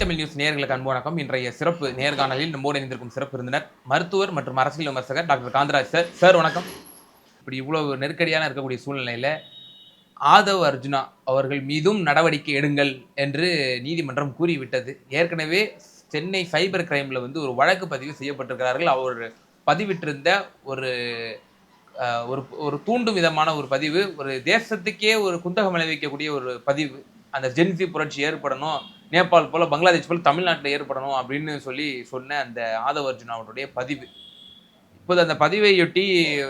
Tamil news நேர்களுக்கு அன்பு வணக்கம். இன்றைய சிறப்பு நேர்காணலில் நம்மோடு இணைந்திருக்கும் சிறப்பு விருந்தினர் மருத்துவர் மற்றும் அரசியல் விமர்சகர் டாக்டர் காந்தராஜ் சார். சார் வணக்கம். இப்படி இவ்வளவு நெருக்கடியான இருக்கக்கூடிய சூழ்நிலையில ஆதவ் அர்ஜுனா அவர்கள் மீதும் நடவடிக்கை எடுங்கள் என்று நீதிமன்றம் கூறிவிட்டது. ஏற்கனவே சென்னை சைபர் கிரைமில் வந்து ஒரு வழக்கு பதிவு செய்யப்பட்டிருக்கிறார்கள். அவர் பதிவிட்டிருந்த ஒரு ஒரு ஒரு தூண்டும் விதமான ஒரு பதிவு ஒரு தேசத்துக்கே ஒரு குந்தகம் விளைவிக்கக்கூடிய ஒரு பதிவு. அந்த ஜென்சி புரட்சி ஏற்படணும் நேபாள் போல் பங்களாதேஷ் போல் தமிழ்நாட்டில் ஏற்படணும் அப்படின்னு சொல்லி சொன்ன அந்த ஆதவ அர்ஜுனாவுடைய பதிவு. இப்போது அந்த பதிவையொட்டி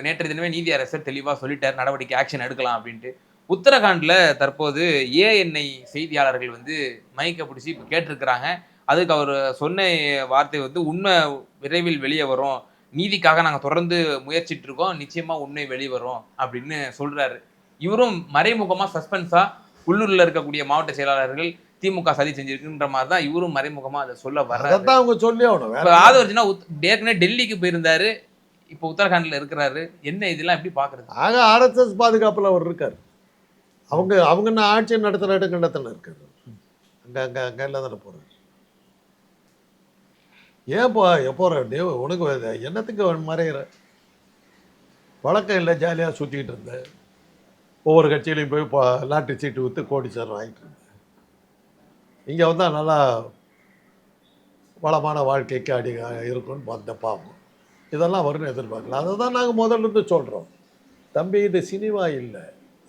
நேற்று தினமே நீதி அரசர் தெளிவாக சொல்லிட்டார் நடவடிக்கை ஆக்ஷன் எடுக்கலாம் அப்படின்ட்டு. உத்தரகாண்டில் தற்போது ஏஎன்ஐ செய்தியாளர்கள் வந்து மைக்கை பிடிச்சி இப்போ கேட்டிருக்கிறாங்க. அதுக்கு அவர் சொன்ன வார்த்தை வந்து உண்மை விரைவில் வெளியே வரும். நீதிக்காக நாங்கள் தொடர்ந்து முயற்சிட்டு இருக்கோம். நிச்சயமாக உண்மை வெளியே வரும். அப்படின்னு சொல்கிறாரு இவரும் மறைமுகமாக சஸ்பென்ஸாக உள்ளூரில் இருக்கக்கூடிய மாவட்ட செயலாளர்கள் திமுக சதி செஞ்சிருக்குன்ற மாதிரி தான் இவரும் மறைமுகமாக அதை சொல்ல வர்றாரு. அதைத்தான் அவங்க சொல்லி ஆகணும். ஆதவர்ஜுனா ஏற்கனவே டெல்லிக்கு போயிருந்தாரு இப்போ உத்தரகாண்ட்ல இருக்கிறாரு என்ன இதெல்லாம் எப்படி பாக்குறது? ஆக ஆர்எஸ்எஸ் பாதுகாப்புல அவர் இருக்கார். அவங்க அவங்க என்ன ஆட்சி நடத்துகிற இடங்கண்டத்தில் இருக்காரு. அங்கே அங்கே அங்கே எல்லாம் தானே போகிறார் ஏன் போ உனக்கு என்னத்துக்கு மறையிற? வழக்கம் இல்லை ஜாலியாக சுற்றிக்கிட்டு இருந்தேன் ஒவ்வொரு கட்சியிலையும் போய் லாட்டரி சீட்டு விற்று கோடி சார் வாங்கிட்டு இருந்தேன் இங்கே வந்தால் நல்லா வளமான வாழ்க்கைக்கு அடி இருக்கும்னு வந்த பாவம். இதெல்லாம் வரும்னு எதிர்பார்க்கல. அதை தான் நாங்கள் முதல்ல இருந்து சொல்கிறோம் தம்பி இது சினிமா இல்லை.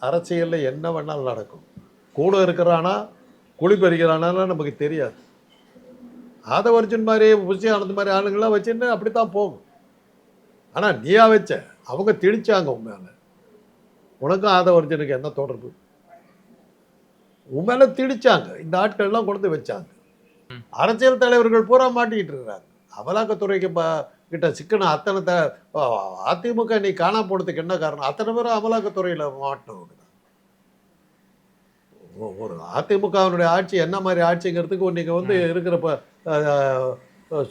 அரசியலில் என்ன வேணாலும் நடக்கும். கூட இருக்கிறானா குழி பறிக்கிறானாலாம் நமக்கு தெரியாது. ஆதவர்ஜுன் மாதிரி புஷி ஆனந்த மாதிரி ஆளுங்களாம் வச்சுன்னு அப்படி தான் போகும். ஆனால் நீயா வச்ச அவங்க திணிச்சாங்க உண்மையான உனக்கும் உனக்கும் ஆதவர்ஜனுக்கு என்ன தொடர்பு? உன் மேலே திணிச்சாங்க இந்த ஆட்கள்லாம் கொண்டு வந்து வச்சாங்க. அரசியல் தலைவர்கள் பூரா மாட்டிக்கிட்டு இருக்கிறாங்க. அமலாக்கத்துறைக்கு ப கிட்ட சிக்கன அத்தனை த அதிமுக நீ காணா போனதுக்கு என்ன காரணம்? அத்தனை பேரும் அமலாக்கத்துறையில் மாட்டினவங்க ஒரு அதிமுகவினுடைய ஆட்சி என்ன மாதிரி ஆட்சிங்கிறதுக்கு நீங்கள் வந்து இருக்கிற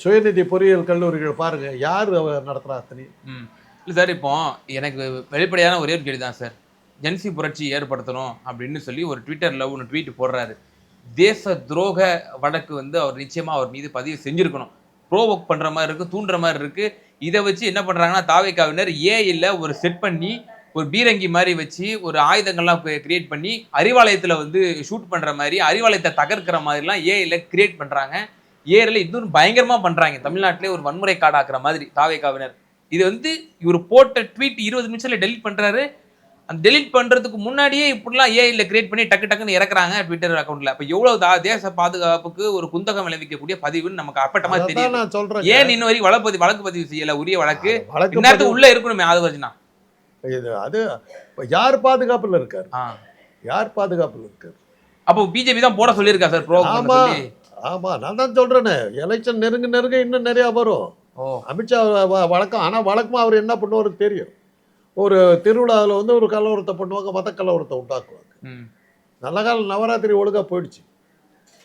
சுயநிதி பொறியியல் கல்லூரிகள் பாருங்க. யார் நடத்துகிறா அத்தனை இல்லை சார் இப்போ எனக்கு வெளிப்படையான ஒரே ஒரு கேள்வி தான் சார். ஜென்சி புரட்சி ஏற்படுத்தணும் அப்படின்னு சொல்லி ஒரு ட்விட்டரில் ஒன்று ட்வீட் போடுறாரு. தேச துரோக வழக்கு வந்து அவர் நிச்சயமாக அவர் மீது பதிவு செஞ்சுருக்கணும். ப்ரோவோக் பண்ணுற மாதிரி இருக்குது தூண்டுற மாதிரி இருக்குது இதை வச்சு என்ன பண்ணுறாங்கன்னா தாவைக்காவினர் ஏ இல்லை ஒரு செட் பண்ணி ஒரு பீரங்கி மாதிரி வச்சு ஒரு ஆயுதங்கள்லாம் கிரியேட் பண்ணி அறிவாலயத்தில் வந்து ஷூட் பண்ணுற மாதிரி அறிவாலயத்தை தகர்க்கிற மாதிரிலாம் ஏ இல்ல கிரியேட் பண்ணுறாங்க ஏரில் இன்னும் பயங்கரமாக பண்ணுறாங்க தமிழ்நாட்டிலே ஒரு வன்முறை காடாக்குற மாதிரி தாவேக்காவினர். இது வந்து இவர் போட்ட ட்வீட் இருபது நிமிஷத்தில் டெலிட் பண்ணுறாரு அந்த டெலிட் பண்றதுக்கு முன்னாடியே இப்படிலாம் ஏஐல கிரியேட் பண்ணி டக்கு டக்குன்னு இறக்குறாங்க ட்விட்டர் அக்கௌண்ட்ல அப்ப எவ்வளவு தா- தேச பாதுகாப்புக்கு ஒரு குந்தகம் விளைவிக்கக்கூடிய பதிவுன்னு நமக்கு அப்பட்டமா தெரியும் நான் சொல்றேன் ஏன் இன்ன வரைக்கும் வழக்கு வழக்கு பதிவு செய்யல? உரிய வழக்கு. வழக்கு இந்நேரத்துக்கு உள்ள இருக்கணுமே ஆதவர்ஜனா பதிவு- இது அது இப்ப யார் பாதுகாப்புல இருக்காரு? யார் பாதுகாப்புல இருக்காரு? அப்போ பிஜேபி தான் போட சொல்லியிருக்கா சார் ப்ரோ ஆமா நான் தான் சொல்றேனே. எலெக்ஷன் நெருங்க நெருங்க இன்னும் நிறைய வரும். அமித்ஷா வழக்கம் ஆனா வழக்கமா அவர் என்ன பண்ணுவாருன்னு தெரியும். ஒரு திருவிழாவில் வந்து ஒரு கலவரத்தை பண்ணுவாங்க மத கலவரத்தை உண்டாக்குவாங்க. நல்ல காலம் நவராத்திரி ஒழுங்கா போயிடுச்சு.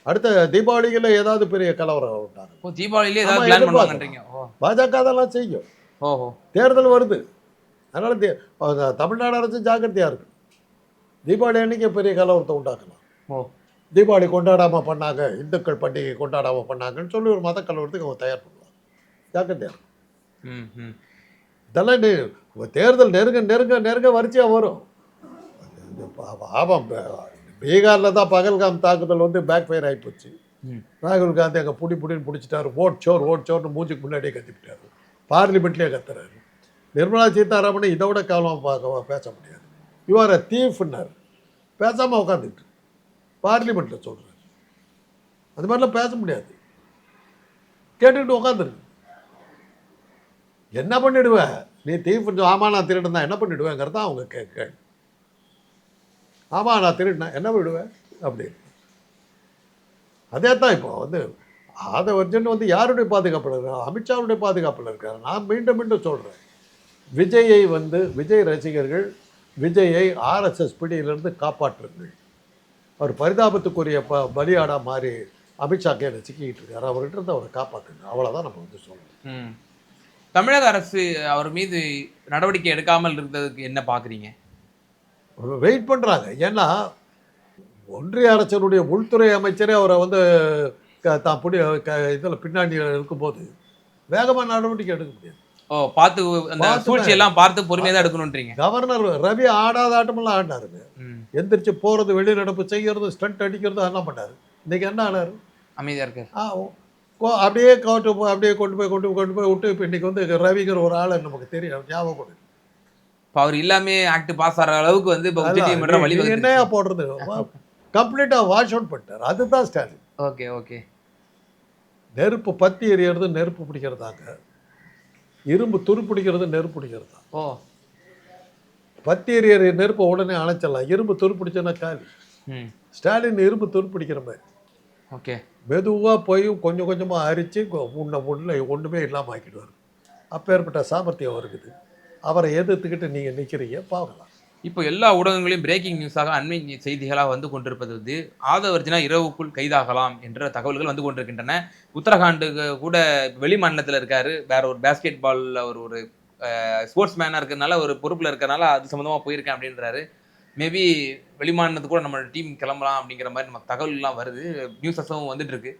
அடுத்த தீபாவளிகளில் ஏதாவது பெரிய கலவரம் தீபாவளியிலே ஓ. பாஜக அதெல்லாம் செய்யும். தேர்தல் வருது. அதனால தமிழ்நாடு அரசு ஜாக்கிரதையா இருக்கு தீபாவளி அன்னைக்கு பெரிய கலவரத்தை உண்டாக்கலாம். தீபாவளி கொண்டாடாம பண்ணாங்க இந்துக்கள் பண்டிகை கொண்டாடாம பண்ணாங்கன்னு சொல்லி ஒரு மத கலவரத்துக்கு அவங்க தயார் பண்ணுவாங்க. ஜாக்கிரதையா இருக்கும். இதெல்லாம் தேர்தல் நெருங்க நெருங்க நெருங்க வரிசையா வரும். இது பா- ஆமாம் பீகாரில் தான் பகல்காம் தாக்குதல் வந்து பேக் ஃபயர் ஆகிப்போச்சு. ராகுல் காந்தி அங்கே புடி புடின்னு பிடிச்சிட்டாரு. ஓட் சோர் ஓட் சோர்னு மூஞ்சுக்கு முன்னாடியே கத்திவிட்டாரு பார்லிமெண்ட்லேயே கத்துறாரு. நிர்மலா சீதாராமனை இதை விட காலம் பார்க்க பேச முடியாது. யுவர் அ தீஃப்னார் பேசாமல் உட்காந்துட்டு பார்லிமெண்ட்டில் சொல்கிறார் அது மாதிரிலாம் பேச முடியாது. கேட்டுக்கிட்டு உட்காந்துருக்கு என்ன பண்ணிடுவ நீ தீஃப் ஆமா நான் திருடுனா என்ன பண்ணிடுவேங்கிறத அவங்க கேட்க. ஆமா நான் திருடினேன் என்ன பண்ணிடுவேன்? அப்படின்னு அதே தான் இப்போ வந்து ஆதவர்ஜன் வந்து யாருடைய பாதுகாப்பில் இருக்கார்? அமித்ஷாவுடைய பாதுகாப்பில் இருக்கார். நான் மீண்டும் மீண்டும் சொல்கிறேன் விஜயை வந்து விஜய் ரசிகர்கள் விஜயை ஆர்எஸ்எஸ் பிடியிலிருந்து காப்பாற்றுங்கள். அவர் பரிதாபத்துக்குரிய ப பலியாடா மாறி அமித்ஷா கையில் சிக்கிக்கிட்டு இருக்கார். அவர்கிட்ட இருந்து அவரை காப்பாற்றுங்க அவ்வளோதான் நம்ம வந்து சொல்லணும். தமிழக அரசு அவர் மீது நடவடிக்கை எடுக்காமல் இருந்ததுக்கு என்ன பாக்குறீங்க? வெயிட் பண்ணுறாங்க ஏன்னா ஒன்றிய அரசனுடைய உள்துறை அமைச்சரே அவரை வந்து தான் பிடி க இதில் பின்னாடி இருக்கும்போது வேகமாக நடவடிக்கை எடுக்க முடியாது. ஓ பார்த்து அந்த பார்த்து சூழ்ச்சி எல்லாம் பார்த்து பொறுமையா தான் எடுக்கணும்ன்றீங்க. கவர்னர் ரவி ஆடாத ஆட்டமெல்லாம் ஆடினாருங்க. எந்திரிச்சு போகிறது வெளிநடப்பு செய்கிறது ஸ்டண்ட் அடிக்கிறது அதெல்லாம் பண்ணாரு. இன்னைக்கு என்ன ஆனாரு? அமைதியா இருக்காரு. ஆ அப்படியே கவுட்டு போ- அப்படியே கொண்டு போய் கொண்டு போய் கொண்டு போய் விட்டு இப்போ இன்னைக்கு வந்து ரவிங்கிற ஒரு ஆளை நமக்கு தெரியும் ஞாபகம் இப்ப அவர் இல்லாமே ஆக்ட் பாஸ் ஆகிற அளவுக்கு வந்து இப்போ வழி என்னையா போடுறது? கம்ப்ளீட்டாக வாஷ் அவுட் பண்ணிட்டார். அதுதான் ஸ்டாலின். Okay okay. நெருப்பு பத்தி எறியறது நெருப்பு பிடிக்கிறதாங்க. இரும்பு துரு பிடிக்கிறது நெருப்பு பிடிக்கிறது? தான் ஓ. பத்தி எறியற நெருப்பை உடனே அணைச்சிடலாம். இரும்பு துரு பிடிச்சோன்னா காலி. ஸ்டாலின் இரும்பு துரு பிடிக்கிற மாதிரி. ஓகே. மெதுவாக போய் கொஞ்சம் கொஞ்சமாக அரித்து உன்னை உள்ள ஒன்றுமே இல்லாமல் ஆக்கிடுவார். அப்பேற்பட்ட சாமர்த்தியம் இருக்குது அவரை எதிர்த்துக்கிட்டு நீங்கள் நிற்கிறீங்க பார்க்கலாம் இப்போ எல்லா ஊடகங்களையும் பிரேக்கிங் நியூஸாக அண்மை செய்திகளாக வந்து கொண்டிருப்பது வந்து ஆதவர்ஜினா இரவுக்குள் கைதாகலாம் என்ற தகவல்கள் வந்து கொண்டிருக்கின்றன. உத்தரகாண்டுக்கு கூட வெளி மாநிலத்தில் இருக்காரு. வேற ஒரு பேஸ்கெட் பால்ல ஒரு ஒரு ஸ்போர்ட்ஸ் மேனாக இருக்கிறதுனால ஒரு பொறுப்பில் இருக்கிறனால அது சம்மந்தமாக போயிருக்கேன் அப்படின்றாரு. மேபி வெளிமாநிலத்துக்கு கூட நம்ம டீம் கிளம்பலாம் அப்படிங்கிற மாதிரி நமக்கு தகவல்லாம் வருது. நியூஸஸும் வந்துட்டு இருக்கு.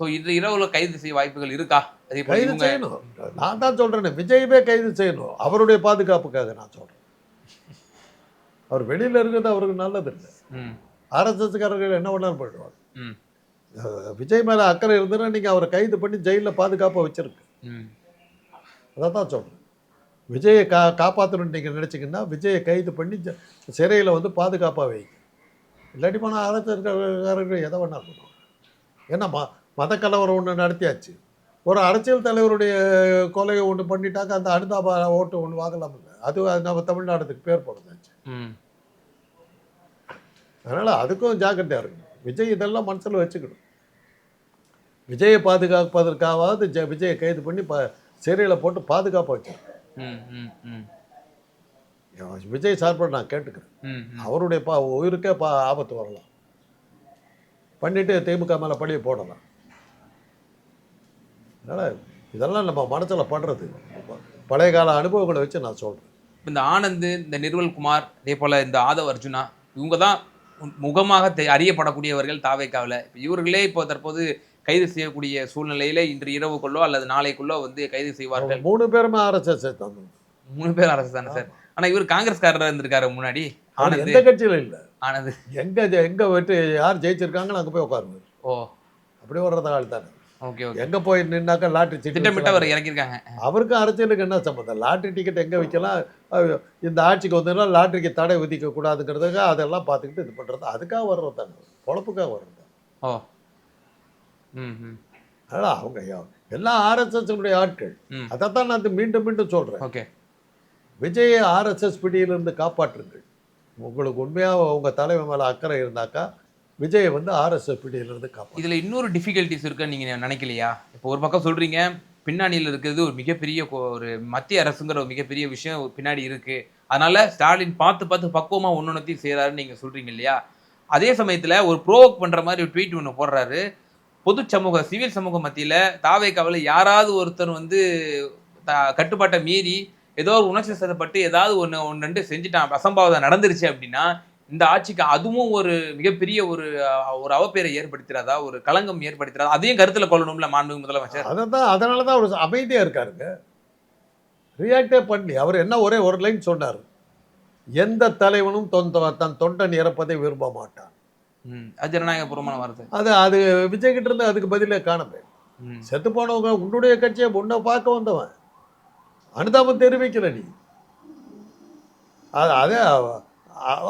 ஸோ இது இரவுல கைது செய்ய வாய்ப்புகள் இருக்கா? கைது செய்யணும். நான் தான் சொல்கிறேனே விஜயவே கைது செய்யணும். அவருடைய பாதுகாப்புக்காக நான் சொல்கிறேன் அவர் வெளியில் இருக்கிறது அவருக்கு நல்லது இல்லை. ஆர்எஸ்எஸ்காரர்கள் என்ன வேணாலும் பண்ணிடுவாங்க ம். அஹ் விஜய் மேலே அக்கறை இருந்ததுன்னா நீங்கள் அவரை கைது பண்ணி ஜெயிலில் பாதுகாப்பாக வச்சிருக்கு. ம். அதை தான் சொல்கிறேன் விஜயை கா காப்பாற்றணும்னு நீங்கள் நினச்சிங்கன்னா விஜயை கைது பண்ணி சிறையில் வந்து பாதுகாப்பாக வைங்க இல்லாட்டி போனால் அரசியல்காரர்கள் எதை வேணாலும் பண்ணுவாங்க ஏன்னா ம மத கலவரம் ஒன்று நடத்தியாச்சு. ஒரு அரசியல் தலைவருடைய கொலையை ஒன்று பண்ணிட்டாக்க அந்த அனுதாப ஓட்டு ஒன்று வாங்கலாம் இல்லை. அது அது நம்ம தமிழ்நாடுக்கு பேர் போடுதாச்சு ம். அதனால் அதுக்கும் ஜாக்கிரதையாக இருக்கணும். விஜய் இதெல்லாம் மனசில் வச்சுக்கணும். விஜயை பாதுகாப்பதற்காவது ஜ விஜயை கைது பண்ணி ப சிறையில் போட்டு பாதுகாப்பாக வச்சிருக்கணும் விஜய் சார்பில் நான் கேட்டுக்கிறேன். அவருடைய பா உயிருக்கே பா ஆபத்து வரலாம். பண்ணிட்டு திமுக மேலே பழிய போடலாம். அதனால் இதெல்லாம் நம்ம மனசில் படுறது பழைய கால அனுபவங்களை வச்சு நான் சொல்கிறேன் இந்த ஆனந்த் இந்த நிர்மல் குமார் அதே போல இந்த ஆதவ் அர்ஜுனா இவங்க தான் முகமாக அறியப்படக்கூடியவர்கள் தாவேக்காவில். இப்போ இவர்களே இப்போ தற்போது கைது செய்யக்கூடிய சூழ்நிலையில இன்று இரவுக்குள்ளோ அல்லது நாளைக்குள்ளோ வந்து கைது செய்வார்கள். மூணு பேருமே ஆர்எஸ்எஸ் மூணு பேர் அரசு தானே சார்? ஆனா இவர் காங்கிரஸ்காரராக இருந்திருக்காரு முன்னாடி. ஆனந்த் எந்த கட்சியில் இல்லை. ஆனந்த் எங்கே எங்கே வெற்றி யார் ஜெயிச்சிருக்காங்கன்னு அங்கே போய் உட்காருவார். ஓ. அப்படி வர்றது ஆள் தானே. Okay okay. எங்கே போய் நின்னாக்கா லாட்டரி சீட்டு திட்டமிட்டு அவர் இறக்கியிருக்காங்க. அவருக்கு அரசியலுக்கு என்ன சம்மந்தம் லாட்டரி டிக்கெட் எங்கே வைக்கலாம் இந்த ஆட்சிக்கு வந்ததுன்னா லாட்டரிக்கு தடை விதிக்க கூடாதுங்கிறதுக்கு அதெல்லாம் பார்த்துக்கிட்டு இது பண்ணுறது அதுக்காக வர்றது தாங்க பொழப்புக்காக வர்றது ஓ. அதனால் அவங்க எல்லாம் ஆர்எஸ்எஸ்னுடைய ஆட்கள். ம். அதைத்தான் நான் மீண்டும் மீண்டும் சொல்கிறேன் ஓகே. விஜயை ஆர்எஸ்எஸ் பிடியிலிருந்து காப்பாற்றுங்கள். உங்களுக்கு உண்மையாக உங்கள் தலைவர் மேலே அக்கறை இருந்தாக்கா விஜயை வந்து ஆர்எஸ்எஸ் பிடியிலிருந்து காப்பாற்று இதுல இன்னொரு டிஃபிகல்ட்டிஸ் இருக்குன்னு நீங்க நினைக்கலையா? இப்போ ஒரு பக்கம் சொல்றீங்க பின்னணியில் இருக்கிறது ஒரு மிகப்பெரிய ஒரு மத்திய அரசுங்கிற ஒரு மிகப்பெரிய விஷயம் பின்னாடி இருக்கு. அதனால ஸ்டாலின் பார்த்து பார்த்து பக்குவமா ஒன்னொன்னத்தையும் செய்யறாருன்னு நீங்க சொல்றீங்க இல்லையா? அதே சமயத்துல ஒரு ப்ரோவோக் பண்ற மாதிரி ஒரு ட்வீட் ஒன்று போடுறாரு. பொது சமூக சிவில் சமூக மத்தியில் தாவை கவலை யாராவது ஒருத்தர் வந்து த- கட்டுப்பாட்டை மீறி ஏதோ ஒரு உணர்ச்சி சதப்பட்டு ஏதாவது ஒன்று ஒன்று ரெண்டு செஞ்சுட்டான் அசம்பாவிதம் நடந்துருச்சு அப்படின்னா இந்த ஆட்சிக்கு அதுவும் ஒரு மிகப்பெரிய ஒரு ஒரு அவப்பேரை ஏற்படுத்திடாதா ஒரு களங்கம் ஏற்படுத்திடாதா அதையும் கருத்தில் கொள்ளணும்ல மாண்பு முதலமைச்சர்? அதை தான் அதனால தான் அவர் அமைதியாக இருக்காருங்க. ரியாக்டே பண்ணி அவர் என்ன ஒரே ஒரு லைன் சொன்னார். எந்த தலைவனும் தொந்த தன் தொண்டன் இறப்பதை விரும்ப மாட்டான். அது ஜனநாயகபூர்வமான வார்த்தை. அது அது விஜய் கிட்ட இருந்து அதுக்கு பதிலே காணமே. செத்து போனவங்க உன்னுடைய கட்சியை உன்னை பார்க்க வந்தவன். அனுதாபம் தெரிவிக்கல நீ. அது அதே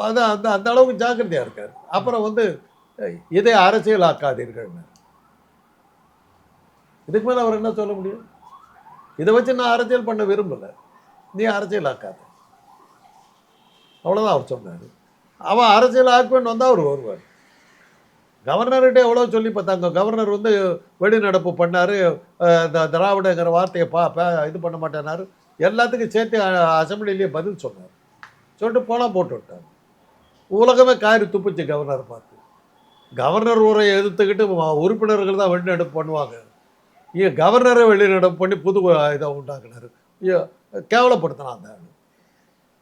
அது அந்த அந்த அளவுக்கு ஜாக்கிரதையா இருக்காரு. அப்புறம் வந்து இதை அரசியல் ஆக்காதீர்கள். இதுக்கு மேல அவர் என்ன சொல்ல முடியும்? இதை வச்சு நான் அரசியல் பண்ண விரும்பல. நீ அரசியல் ஆக்காத. அவ்வளவுதான் அவர் சொன்னாரு. அவன் அரசியல் ஆக்குவேன்னு வந்தா அவர் வருவார். கவர்னர்கிட்ட எவ்வளோ சொல்லி பார்த்தாங்க. கவர்னர் வந்து வெளிநடப்பு பண்ணார். திராவிடங்கிற வார்த்தையை பா இது பண்ண மாட்டேனாரு எல்லாத்துக்கும் சேர்த்து அசம்பிளிலேயே பதில் சொன்னார். சொல்லிட்டு போனால் போட்டு விட்டார். உலகமே காரி துப்புச்சு கவர்னர் பார்த்து. கவர்னர் உரையை எதிர்த்துக்கிட்டு உறுப்பினர்கள் தான் வெளிநடப்பு பண்ணுவாங்க. இங்கே கவர்னரை வெளிநடப்பு பண்ணி புது இதை உண்டாக்குனார். ஐயோ, கேவலப்படுத்தினான் அந்த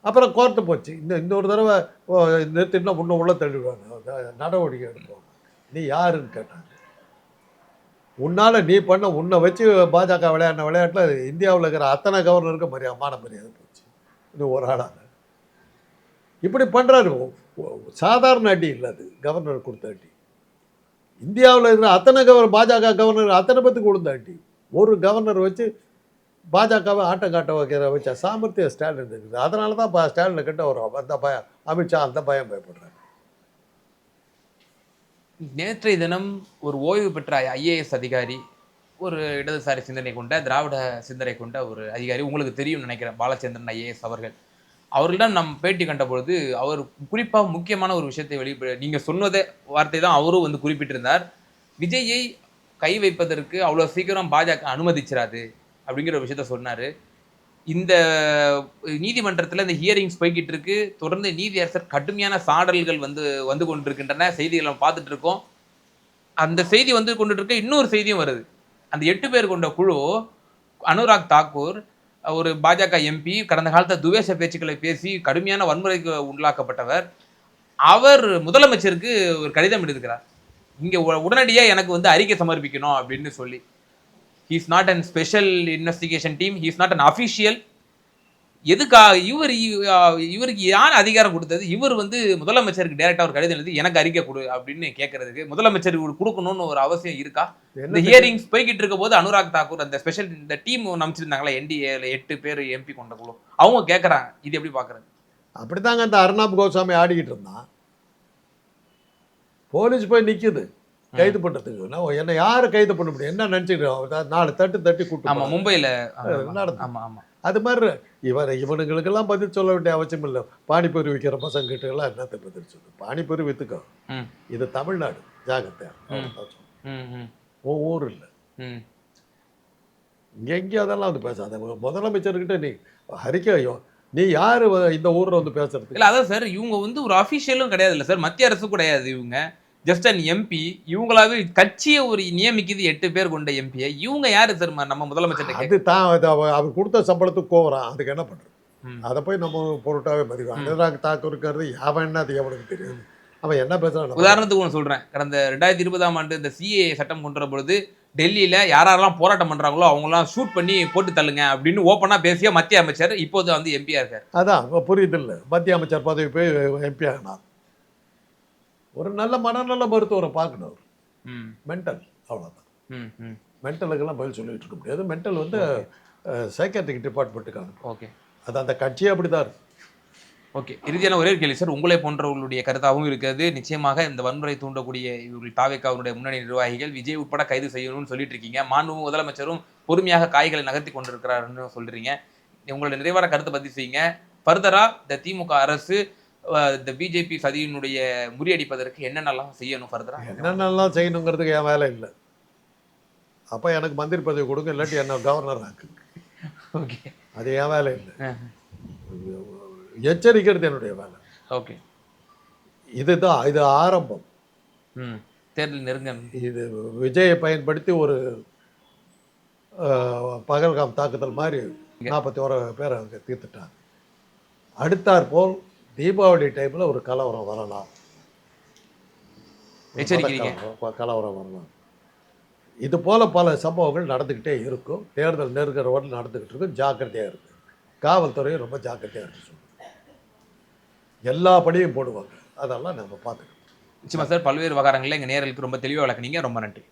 அப்புறம் கோர்ட்டு போச்சு. இன்னும் இன்னொரு தடவை ஓ, நிறுத்தினா இன்னும் உள்ள தள்ளிவிடுவாங்க நடவடிக்கை எடுப்போம் நீ யாருன்னு கேட்டாங்க. உன்னால நீ பண்ண உன்னை வச்சு பாஜக விளையாடின விளையாட்டில் இந்தியாவில் இருக்கிற அத்தனை கவர்னருக்கு மரியாதமான மரியாதை போச்சு. இன்னும் ஒரு ஆளாக இப்படி பண்ணுறாரு சாதாரண அடி இல்லை அது. கவர்னர் கொடுத்த அடி. இந்தியாவில் இருக்கிற அத்தனை கவர் பாஜக கவர்னர் அத்தனை பேத்துக்கு கொடுத்த அடி. ஒரு கவர்னர் வச்சு பாஜகவை ஆட்டம் காட்ட வைக்கிற வச்ச சாமர்த்திய ஸ்டாலின் இருக்குது. அதனால தான் பா ஸ்டாலின் கிட்ட வரும் அந்த பயம் அமித்ஷா அந்த பயம் பயப்படுறாரு. நேற்றைய தினம் ஒரு ஓய்வு பெற்ற ஐஏஎஸ் அதிகாரி ஒரு இடதுசாரி சிந்தனை கொண்ட திராவிட சிந்தனை கொண்ட ஒரு அதிகாரி உங்களுக்கு தெரியும் நினைக்கிறேன் பாலச்சந்திரன் ஐஏஎஸ் அவர்கள். அவர்களிடம் நம் பேட்டி கண்ட பொழுது அவர் குறிப்பாக முக்கியமான ஒரு விஷயத்தை வெளிப்பட நீங்கள் சொன்னதே வார்த்தை தான் அவரும் வந்து குறிப்பிட்டிருந்தார். விஜயை கை வைப்பதற்கு அவ்வளோ சீக்கிரம் பாஜக அனுமதிச்சிராது அப்படிங்கிற ஒரு விஷயத்த சொன்னார். இந்த நீதிமன்றத்தில் இந்த ஹியரிங்ஸ் போய்கிட்டு இருக்கு தொடர்ந்து நீதியரசர் கடுமையான சாடல்கள் வந்து வந்து கொண்டிருக்கின்றன. செய்திகளை நம்ம பார்த்துட்டு இருக்கோம் அந்த செய்தி வந்து கொண்டுட்டு இருக்க இன்னொரு செய்தியும் வருது. அந்த எட்டு பேர் கொண்ட குழு அனுராக் தாக்கூர் ஒரு பாஜக எம்பி கடந்த காலத்தில் துவேஷ பேச்சுக்களை பேசி கடுமையான வன்முறைக்கு உள்ளாக்கப்பட்டவர். அவர் முதலமைச்சருக்கு ஒரு கடிதம் எழுதுகிறார். இங்கே உடனடியாக எனக்கு வந்து அறிக்கை சமர்ப்பிக்கணும் அப்படின்னு சொல்லி. He's not an special investigation team he's not an official எதுக்கா இவர் இவருக்கு யார் அதிகாரம் கொடுத்தது? இவர் வந்து முதலமைச்சருக்கு டைரக்டா ஒரு கடிதம் எழுதி எனக்கு அறிக்கை கொடு அப்படின்னு கேட்கறதுக்கு முதலமைச்சருக்கு கொடுக்கணும்னு ஒரு அவசியம் இருக்கா? இந்த ஹியரிங்ஸ் போய்கிட்டு இருக்க போது அனுராக் தாக்கூர் அந்த ஸ்பெஷல் இந்த டீம் நம்பிச்சிருந்தாங்களா என்டிஏல எட்டு பேர் எம்பி கொண்ட குழு. அவங்க கேட்கறாங்க இது எப்படி பாக்குறது? அப்படிதாங்க அந்த அர்ணாப் கோசாமி ஆடிக்கிட்டு இருந்தான். போலீஸ் போய் நிக்குது. கைது பண்றதுக்கு. நான் என்ன யாரு கைது பண்ண முடியும்? என்ன நினைச்சுக்கிறோம் நாலு தட்டு தட்டி கூட்டு ஆமா போறாங்க. மும்பைல நடந்தது. ஆமா ஆமா. அது மாதிரி இவன் இவனுங்களுக்கெல்லாம் பதில் சொல்ல வேண்டிய அவசியம் இல்லை. பானிபூரி விற்கிற பசங்கிட்ட எல்லாம் என்னத்தை பதில் சொல்லு பானிபூரி வித்துக்கோ. ம். இது தமிழ்நாடு. ஜாகிரதை ஊர் இல்லை. எங்கேயும் அதெல்லாம் வந்து பேசாத. முதலமைச்சர்கிட்ட நீ அறிக்கையோ நீ யாரு இந்த ஊர்ல வந்து பேசுறதுக்கு? இல்ல அதான் சார் இவங்க வந்து ஒரு அபிஷியலும் கிடையாது இல்ல சார். மத்திய அரசு கிடையாது இவங்க. ஜஸ்ட் அன் எம்பி இவங்களாவே கட்சியை ஒரு நியமிக்குது எட்டு பேர் கொண்ட எம்பியை இவங்க யாரு சார் நம்ம முதலமைச்சர் அது தான் அவர் கொடுத்த சம்பளத்துக்கு கோவறான் அதுக்கு என்ன பண்றது? ம். அதை போய் நம்ம பொருட்டாவே மதிக்கும் அனுராக் தாக்கூர் இருக்கிறது அவன் என்ன அது எவனுக்கு தெரியாது அவன் என்ன பேசுறான் உதாரணத்துக்கு ஒன்று சொல்றேன். கடந்த ரெண்டாயிரத்தி இருபதாம் ஆண்டு இந்த சிஏ சட்டம் கொண்டு வர பொழுது டெல்லியில யாரெல்லாம் போராட்டம் பண்றாங்களோ அவங்களாம் ஷூட் பண்ணி போட்டு தள்ளுங்க அப்படின்னு ஓப்பனா பேசிய மத்திய அமைச்சர் இப்போது வந்து எம்பியா இருக்காரு. அதான் புரியுது இல்லை. மத்திய அமைச்சர் பதவி போய் எம்பி ஆகினான் ஒரு நல்ல மனநல மருத்துவரை பார்க்கணும். அவர் ம். மென்டல் அவ்வளோதான் ம் ம். மென்டலுக்கெல்லாம் பதில் சொல்லிட்டு இருக்க முடியாது. மென்டல் வந்து சைக்காட்ரிக் டிபார்ட்மெண்ட்டுக்கான ஓகே அது அந்த கட்சியே அப்படிதான் இருக்கு. ஓகே இறுதியான ஒரே கேள்வி சார். உங்களை போன்றவர்களுடைய கருத்தாகவும் இருக்கிறது. நிச்சயமாக இந்த வன்முறை தூண்டக்கூடிய இவர்கள் தாவேக்காவுடைய முன்னணி நிர்வாகிகள் விஜய் உட்பட கைது செய்யணும்னு சொல்லிட்டு இருக்கீங்க மாண்பு முதலமைச்சரும் பொறுமையாக காய்களை நகர்த்தி கொண்டிருக்கிறாருன்னு சொல்றீங்க. உங்களுடைய நிறைவான கருத்தை பதிவு செய்யுங்க. ஃபர்தரா இந்த திமுக அரசு இந்த பிஜேபி சதியினுடைய முறியடிப்பதற்கு என்னென்னலாம் செய்யணும் ஃபர்தரா என்னென்னலாம் செய்யணுங்கிறதுக்கு என் வேலை இல்லை. அப்போ எனக்கு மந்திரி பதவி கொடுங்க இல்லாட்டி என்ன கவர்னர் ஆக்கு. ஓகே அது என் வேலை இல்லை. எச்சரிக்கிறது என்னுடைய வேலை. ஓகே இதுதான் இது ஆரம்பம். ம். தேர்தல் நெருங்க இது விஜயை பயன்படுத்தி ஒரு பகல்காம் தாக்குதல் மாதிரி நாற்பத்தி ஓர பேரை அங்கே தீர்த்துட்டாங்க. அடுத்தாற் போல் தீபாவளி டைமில் ஒரு கலவரம் வரலாம். கலவரம், வரலாம். இது போல பல சம்பவங்கள் நடந்துக்கிட்டே இருக்கும். தேர்தல் நெருங்குற வரலும் நடந்துக்கிட்டு இருக்கும். ஜாக்கிரதையாக இருக்கு. காவல்துறையும் ரொம்ப ஜாக்கிரதையாக இருக்கு சொல்லுங்க. எல்லா படியும் போடுவாங்க. அதெல்லாம் நம்ம பார்த்துக்கணும். நிச்சயமா சார் பல்வேறு விவகாரங்களில் எங்கள் நேரலுக்கு ரொம்ப தெளிவாக விளக்குனீங்க. ரொம்ப நன்றி.